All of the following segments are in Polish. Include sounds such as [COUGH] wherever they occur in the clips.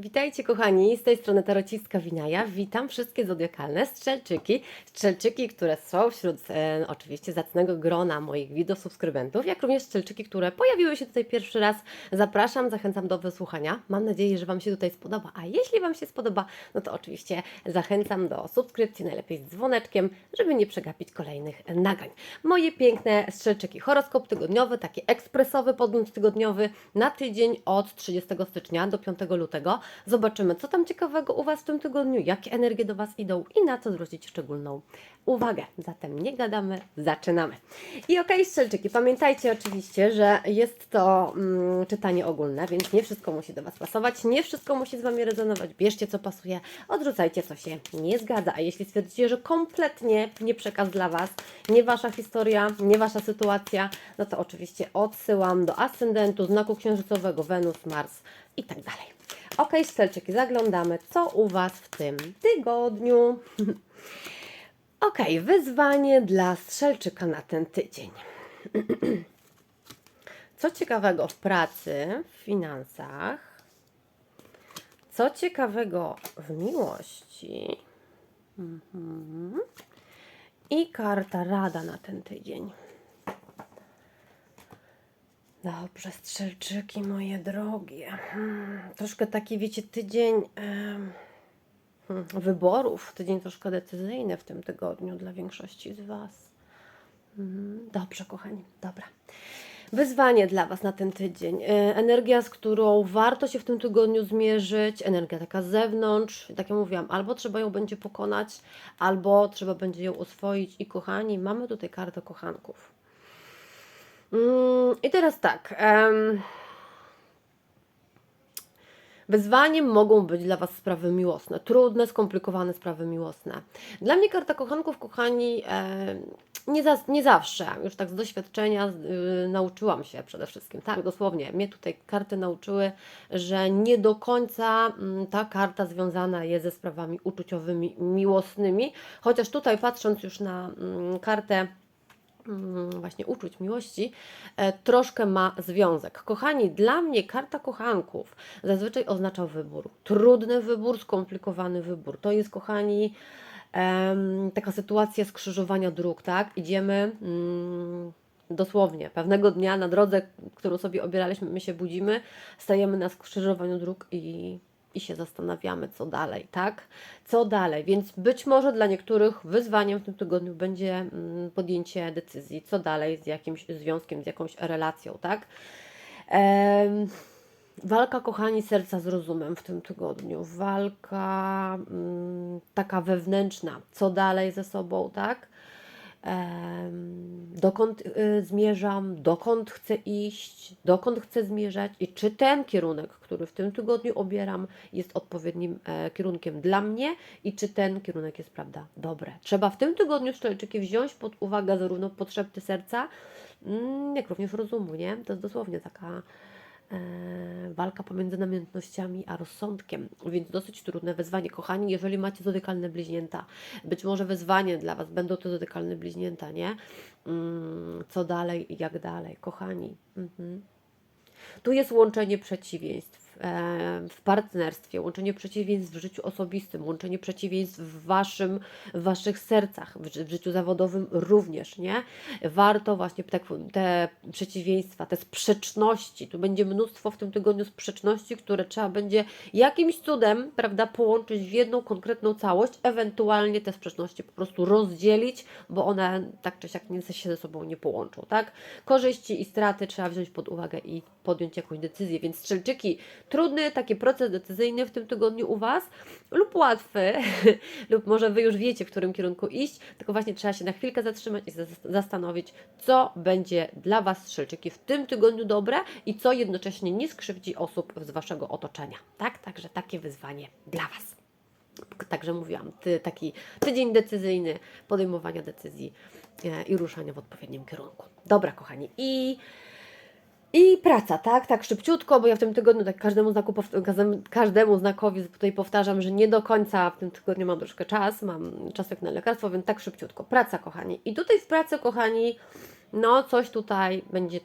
Witajcie kochani, z tej strony Tarocistka Winaja. Witam wszystkie zodiakalne strzelczyki, strzelczyki, które są wśród e, oczywiście zacnego grona moich widosubskrybentów, jak również strzelczyki, które pojawiły się tutaj pierwszy raz. Zapraszam, zachęcam do wysłuchania. Mam nadzieję, że Wam się tutaj spodoba, a jeśli Wam się spodoba, no to oczywiście zachęcam do subskrypcji, najlepiej z dzwoneczkiem, żeby nie przegapić kolejnych nagrań. Moje piękne strzelczyki, horoskop tygodniowy, taki ekspresowy podgląd tygodniowy na tydzień od 30 stycznia do 5 lutego. Zobaczymy, co tam ciekawego u Was w tym tygodniu, jakie energie do Was idą i na co zwrócić szczególną uwagę. Zatem nie gadamy, zaczynamy. I okej, strzelczyki, pamiętajcie oczywiście, że jest to mm, czytanie ogólne, więc nie wszystko musi do Was pasować, nie wszystko musi z Wami rezonować. Bierzcie, co pasuje, odrzucajcie, co się nie zgadza. A jeśli stwierdzicie, że kompletnie nie przekaz dla Was, nie Wasza historia, nie Wasza sytuacja, no to oczywiście odsyłam do ascendentu, znaku księżycowego, Wenus, Mars i tak dalej. Ok, strzelczyki, zaglądamy, co u Was w tym tygodniu. [LAUGHS] Ok, wyzwanie dla strzelczyka na ten tydzień. [CLEARS THROAT] Co ciekawego w pracy, w finansach, co ciekawego w miłości mhm. i karta rada na ten tydzień. Dobrze, strzelczyki moje drogie. Hmm, troszkę taki, wiecie, tydzień hmm, wyborów, tydzień troszkę decyzyjny w tym tygodniu dla większości z Was. Mhm, Dobrze, kochani, dobra. Wyzwanie dla Was na ten tydzień. E, Energia, z którą warto się w tym tygodniu zmierzyć, energia taka z zewnątrz. Tak jak mówiłam, albo trzeba ją będzie pokonać, albo trzeba będzie ją oswoić. I kochani, mamy tutaj kartę kochanków. Mm, I teraz tak. em, Wyzwaniem mogą być dla Was sprawy miłosne, trudne, skomplikowane sprawy miłosne. Dla mnie karta kochanków, kochani, nie, za, nie zawsze, już tak z doświadczenia y, nauczyłam się przede wszystkim, tak, dosłownie, mnie tutaj karty nauczyły, że nie do końca mm, ta karta związana jest ze sprawami uczuciowymi, miłosnymi, chociaż tutaj patrząc już na mm, kartę właśnie uczuć, miłości, e, troszkę ma związek. Kochani, dla mnie karta kochanków zazwyczaj oznacza wybór. Trudny wybór, skomplikowany wybór. To jest, kochani, taka sytuacja skrzyżowania dróg, tak? Idziemy. Mm, Dosłownie, pewnego dnia na drodze, którą sobie obieraliśmy, my się budzimy, stajemy na skrzyżowaniu dróg i, i się zastanawiamy, co dalej, tak? Co dalej? Więc być może dla niektórych wyzwaniem w tym tygodniu będzie mm, podjęcie decyzji, co dalej z jakimś związkiem, z jakąś relacją, tak? Em, Walka, kochani, serca z rozumem w tym tygodniu. Walka mm, taka wewnętrzna, co dalej ze sobą, tak? Dokąd y, zmierzam, dokąd chcę iść, dokąd chcę zmierzać i czy ten kierunek, który w tym tygodniu obieram, jest odpowiednim e, kierunkiem dla mnie i czy ten kierunek jest, prawda, dobre. Trzeba w tym tygodniu szczelczyki wziąć pod uwagę zarówno potrzeby serca, mm, jak również rozumu, nie? To jest dosłownie taka walka pomiędzy namiętnościami a rozsądkiem, więc dosyć trudne wyzwanie. Kochani, jeżeli macie zodykalne bliźnięta, być może wyzwanie dla Was będą to zodykalne bliźnięta, nie? Mm, co dalej jak dalej, kochani. Mhm. Tu jest łączenie przeciwieństw e, w partnerstwie, łączenie przeciwieństw w życiu osobistym, łączenie przeciwieństw w, waszym, w waszych sercach, w, ży- w życiu zawodowym również, nie? Warto właśnie te, te przeciwieństwa, te sprzeczności, tu będzie mnóstwo w tym tygodniu sprzeczności, które trzeba będzie jakimś cudem, prawda, połączyć w jedną konkretną całość, ewentualnie te sprzeczności po prostu rozdzielić, bo one tak czy siak nie, się ze sobą nie połączą, tak? Korzyści i straty trzeba wziąć pod uwagę i podjąć jakąś decyzję, więc strzelczyki, trudny taki proces decyzyjny w tym tygodniu u Was lub łatwy, [LAUGHS] lub może Wy już wiecie, w którym kierunku iść, tylko właśnie trzeba się na chwilkę zatrzymać i zas- zastanowić, co będzie dla Was strzelczyki w tym tygodniu dobre i co jednocześnie nie skrzywdzi osób z Waszego otoczenia, tak? Także takie wyzwanie dla Was. Także mówiłam, ty, taki tydzień decyzyjny, podejmowania decyzji e, i ruszania w odpowiednim kierunku. Dobra, kochani. I, I praca, tak? Tak szybciutko, bo ja w tym tygodniu tak każdemu, znaku, każdemu znakowi tutaj powtarzam, że nie do końca w tym tygodniu mam troszkę czas, mam czas jak na lekarstwo, więc tak szybciutko. Praca, kochani. I tutaj w pracy, kochani, no coś tutaj będzie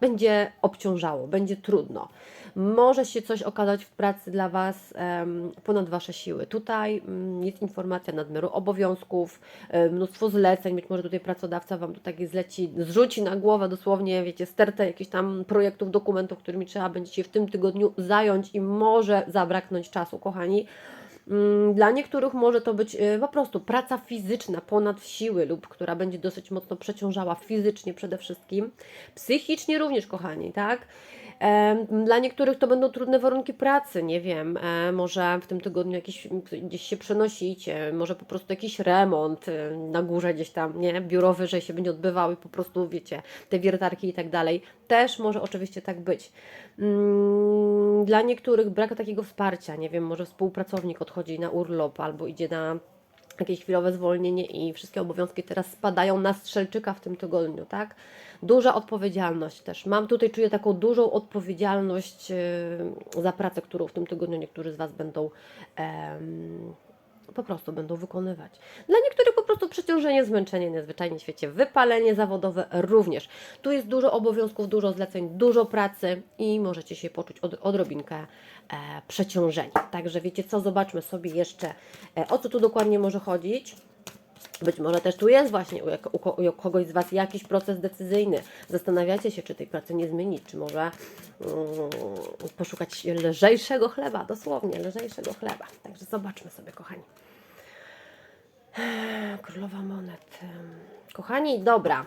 będzie obciążało, będzie trudno. Może się coś okazać w pracy dla Was em, ponad Wasze siły. Tutaj mm, jest informacja nadmiaru obowiązków, e, mnóstwo zleceń, być może tutaj pracodawca Wam tu takie zleci, zrzuci na głowę dosłownie, wiecie, stertę jakichś tam projektów, dokumentów, którymi trzeba będzie się w tym tygodniu zająć i może zabraknąć czasu, kochani. Mm, Dla niektórych może to być e, po prostu praca fizyczna ponad siły lub która będzie dosyć mocno przeciążała fizycznie przede wszystkim, psychicznie również, kochani, tak? Dla niektórych to będą trudne warunki pracy, nie wiem, e, może w tym tygodniu jakiś, gdzieś się przenosicie, może po prostu jakiś remont e, na górze gdzieś tam, nie, biurowy, że się będzie odbywał i po prostu, wiecie, te wiertarki i tak dalej. Też może oczywiście tak być. Mm, Dla niektórych brak takiego wsparcia, nie wiem, może współpracownik odchodzi na urlop albo idzie na jakieś chwilowe zwolnienie i wszystkie obowiązki teraz spadają na strzelczyka w tym tygodniu, tak? Duża odpowiedzialność też. Mam tutaj, czuję taką dużą odpowiedzialność yy, za pracę, którą w tym tygodniu niektórzy z Was będą em, po prostu będą wykonywać. Dla niektórych po prostu przeciążenie, zmęczenie, niezwyczajnie w świecie, wypalenie zawodowe również. Tu jest dużo obowiązków, dużo zleceń, dużo pracy i możecie się poczuć od, odrobinkę e, przeciążeni. Także wiecie co, zobaczmy sobie jeszcze, e, o co tu dokładnie może chodzić. Być może też tu jest właśnie u, u, u kogoś z Was jakiś proces decyzyjny. Zastanawiacie się, czy tej pracy nie zmienić, czy może mm, poszukać lżejszego chleba, dosłownie lżejszego chleba. Także zobaczmy sobie, kochani. Królowa monet. Kochani, dobra.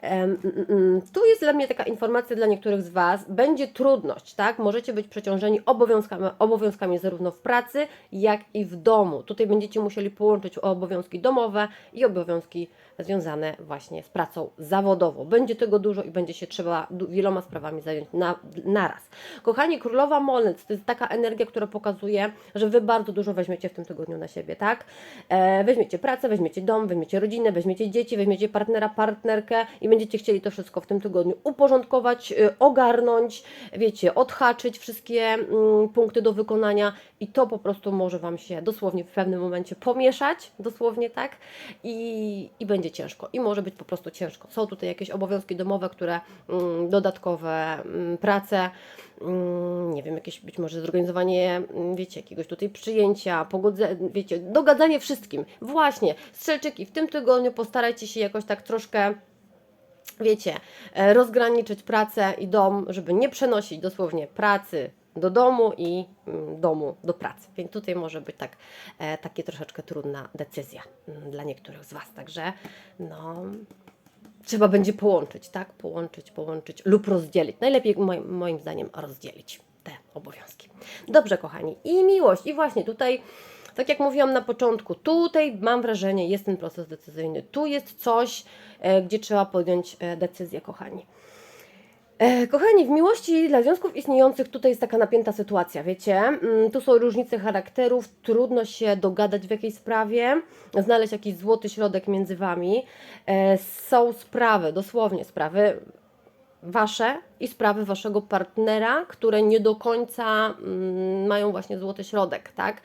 Em, mm, mm, Tu jest dla mnie taka informacja dla niektórych z Was. Będzie trudność, tak? Możecie być przeciążeni obowiązkami, obowiązkami zarówno w pracy, jak i w domu. Tutaj będziecie musieli połączyć obowiązki domowe i obowiązki związane właśnie z pracą zawodową. Będzie tego dużo i będzie się trzeba wieloma sprawami zająć na, naraz. Kochani, Królowa Monet to jest taka energia, która pokazuje, że Wy bardzo dużo weźmiecie w tym tygodniu na siebie, tak? E, weźmiecie pracę, weźmiecie dom, weźmiecie rodzinę, weźmiecie dzieci, weźmiecie partnera, partnerkę i będziecie chcieli to wszystko w tym tygodniu uporządkować, y, ogarnąć, wiecie, odhaczyć wszystkie mm, punkty do wykonania i to po prostu może Wam się dosłownie w pewnym momencie pomieszać, dosłownie tak, i, i będzie ciężko. I może być po prostu ciężko. Są tutaj jakieś obowiązki domowe, które mm, dodatkowe mm, prace, nie wiem, jakieś być może zorganizowanie, wiecie, jakiegoś tutaj przyjęcia, pogodze, wiecie, dogadzanie wszystkim. Właśnie, strzelczyki, w tym tygodniu postarajcie się jakoś tak troszkę wiecie, e, rozgraniczyć pracę i dom, żeby nie przenosić dosłownie pracy do domu i mm, domu do pracy. Więc tutaj może być tak, e, takie troszeczkę trudna decyzja mm, dla niektórych z Was. Także no, trzeba będzie połączyć, tak? Połączyć, połączyć lub rozdzielić. Najlepiej moim, moim zdaniem rozdzielić te obowiązki. Dobrze, kochani. I miłość. I właśnie tutaj tak jak mówiłam na początku, tutaj mam wrażenie, jest ten proces decyzyjny. Tu jest coś, e, gdzie trzeba podjąć e, decyzję, kochani. E, Kochani, w miłości dla związków istniejących tutaj jest taka napięta sytuacja, wiecie? Mm, Tu są różnice charakterów, trudno się dogadać w jakiejś sprawie, znaleźć jakiś złoty środek między wami. Są sprawy, dosłownie sprawy wasze i sprawy waszego partnera, które nie do końca mm, mają właśnie złoty środek, tak?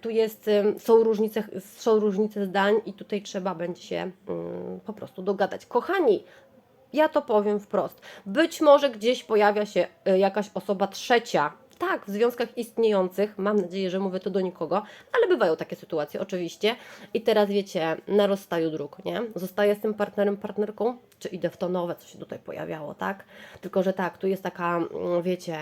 Tu jest, są różnice, są różnice zdań i tutaj trzeba będzie się mm, po prostu dogadać. Kochani, ja to powiem wprost. Być może gdzieś pojawia się y, jakaś osoba trzecia. Tak, w związkach istniejących, mam nadzieję, że mówię to do nikogo, ale bywają takie sytuacje oczywiście. I teraz wiecie, na rozstaju dróg, nie? Zostaję z tym partnerem, partnerką, czy idę w to nowe, co się tutaj pojawiało, tak? Tylko, że tak, tu jest taka, mm, wiecie,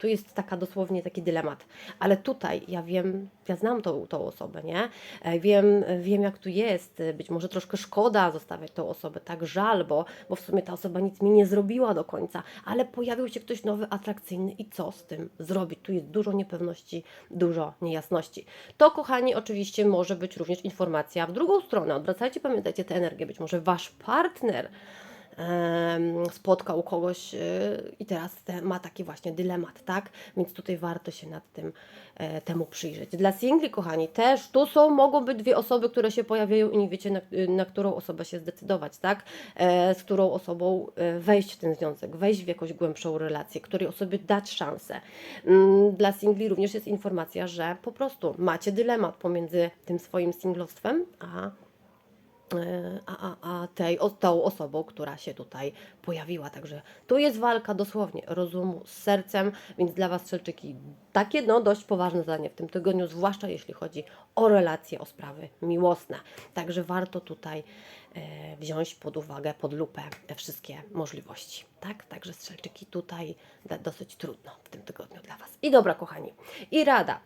tu jest taka dosłownie taki dylemat. Ale tutaj ja wiem, ja znam tą, tą osobę, nie? E, Wiem, wiem, jak tu jest. Być może troszkę szkoda zostawiać tą osobę, tak żal, bo, bo w sumie ta osoba nic mi nie zrobiła do końca, ale pojawił się ktoś nowy, atrakcyjny i co z tym zrobić? Tu jest dużo niepewności, dużo niejasności. To, kochani, oczywiście może być również informacja w drugą stronę. Odwracajcie, pamiętajcie tę energię. Być może wasz partner spotkał kogoś y, i teraz te, ma taki właśnie dylemat, tak? Więc tutaj warto się nad tym e, temu przyjrzeć. Dla singli, kochani, też tu są, mogą być dwie osoby, które się pojawiają i nie wiecie, na, na którą osobę się zdecydować, tak? E, z którą osobą e, wejść w ten związek, wejść w jakąś głębszą relację, której osobie dać szansę. Mm, Dla singli również jest informacja, że po prostu macie dylemat pomiędzy tym swoim singlostwem, a a, a, a tej, o, tą osobą, która się tutaj pojawiła. Także tu jest walka dosłownie rozumu z sercem, więc dla Was strzelczyki takie no dość poważne zadanie w tym tygodniu, zwłaszcza jeśli chodzi o relacje, o sprawy miłosne. Także warto tutaj e, wziąć pod uwagę, pod lupę wszystkie możliwości. Tak? Także strzelczyki tutaj dosyć trudno w tym tygodniu dla Was. I dobra, kochani, i rada.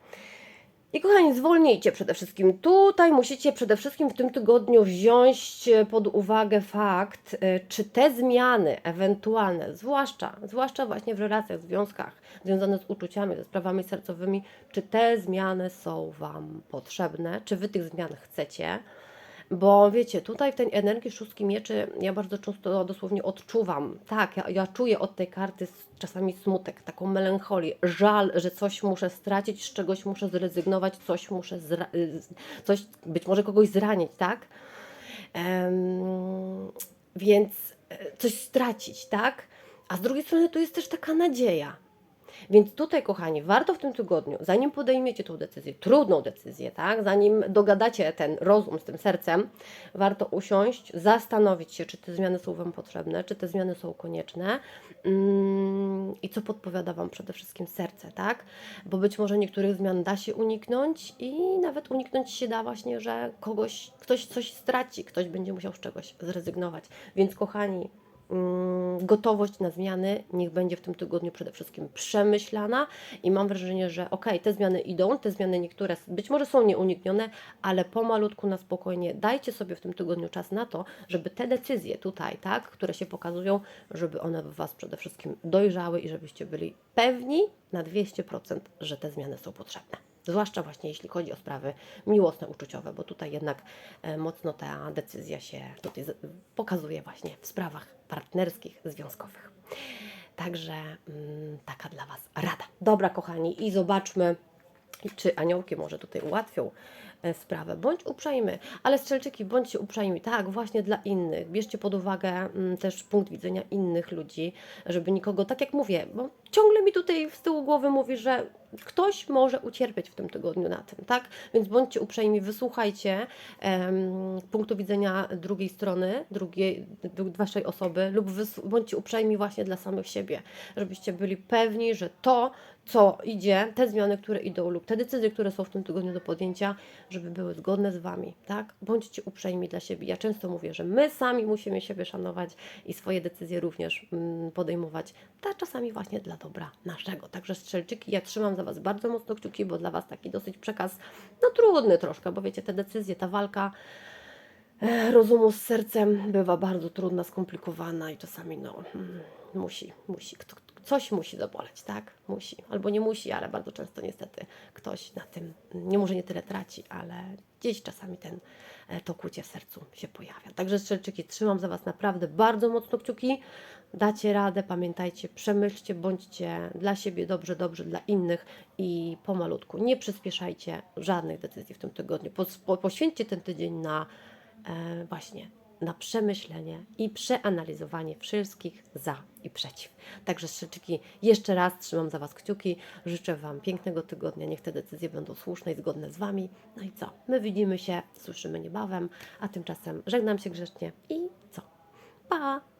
I kochani, zwolnijcie przede wszystkim. Tutaj musicie przede wszystkim w tym tygodniu wziąć e, pod uwagę fakt, e, czy te zmiany ewentualne, zwłaszcza, zwłaszcza właśnie w relacjach, związkach związane z uczuciami, ze sprawami sercowymi, czy te zmiany są Wam potrzebne, czy Wy tych zmian chcecie. Bo wiecie, tutaj w tej energii szóstki mieczy ja bardzo często dosłownie odczuwam, tak, ja, ja czuję od tej karty czasami smutek, taką melancholię, żal, że coś muszę stracić, z czegoś muszę zrezygnować, coś muszę, coś, być może kogoś zranić, tak? Em, więc e, coś stracić, tak? A z drugiej strony to jest też taka nadzieja. Więc tutaj, kochani, warto w tym tygodniu, zanim podejmiecie tą decyzję, trudną decyzję, tak, zanim dogadacie ten rozum z tym sercem, warto usiąść, zastanowić się, czy te zmiany są Wam potrzebne, czy te zmiany są konieczne mm, i co podpowiada Wam przede wszystkim serce, tak? Bo być może niektórych zmian da się uniknąć i nawet uniknąć się da właśnie, że kogoś, ktoś coś straci, ktoś będzie musiał z czegoś zrezygnować. Więc, kochani, gotowość na zmiany niech będzie w tym tygodniu przede wszystkim przemyślana i mam wrażenie, że ok, te zmiany idą, te zmiany niektóre być może są nieuniknione, ale pomalutku na spokojnie dajcie sobie w tym tygodniu czas na to, żeby te decyzje tutaj, tak, które się pokazują, żeby one w Was przede wszystkim dojrzały i żebyście byli pewni na 200%, że te zmiany są potrzebne. Zwłaszcza właśnie jeśli chodzi o sprawy miłosne, uczuciowe, bo tutaj jednak e, mocno ta decyzja się tutaj pokazuje właśnie w sprawach partnerskich, związkowych. Także mm, taka dla Was rada. Dobra, kochani, i zobaczmy, czy aniołki może tutaj ułatwią sprawę. Bądź uprzejmy, ale strzelczyki, bądźcie uprzejmi, tak, właśnie dla innych. Bierzcie pod uwagę mm, też punkt widzenia innych ludzi, żeby nikogo, tak jak mówię, bo ciągle mi tutaj z tyłu głowy mówi, że ktoś może ucierpieć w tym tygodniu na tym, tak? Więc bądźcie uprzejmi, wysłuchajcie em, punktu widzenia drugiej strony, drugiej, dru- waszej osoby lub bądźcie uprzejmi właśnie dla samych siebie, żebyście byli pewni, że to, co idzie, te zmiany, które idą lub te decyzje, które są w tym tygodniu do podjęcia, żeby były zgodne z Wami, tak? Bądźcie uprzejmi dla siebie. Ja często mówię, że my sami musimy siebie szanować i swoje decyzje również mm, podejmować, ta czasami właśnie dla dobra naszego. Także strzelczyki, ja trzymam za Was bardzo mocno kciuki, bo dla Was taki dosyć przekaz, no trudny troszkę, bo wiecie, te decyzje, ta walka e, rozumu z sercem bywa bardzo trudna, skomplikowana i czasami no mm, musi, musi, kto- coś musi zaboleć, tak? Musi, albo nie musi, ale bardzo często niestety ktoś na tym, nie może nie tyle traci, ale gdzieś czasami ten, e, to kłucie w sercu się pojawia. Także strzelczyki, trzymam za Was naprawdę bardzo mocno kciuki, dacie radę, pamiętajcie, przemyślcie, bądźcie dla siebie dobrze, dobrze dla innych i pomalutku, nie przyspieszajcie żadnych decyzji w tym tygodniu. Poświęćcie ten tydzień na e, właśnie na przemyślenie i przeanalizowanie wszystkich za i przeciw. Także strzelczyki, jeszcze raz trzymam za Was kciuki, życzę Wam pięknego tygodnia, niech te decyzje będą słuszne i zgodne z Wami. No i co? My widzimy się, słyszymy niebawem, a tymczasem żegnam się grzecznie i co? Pa!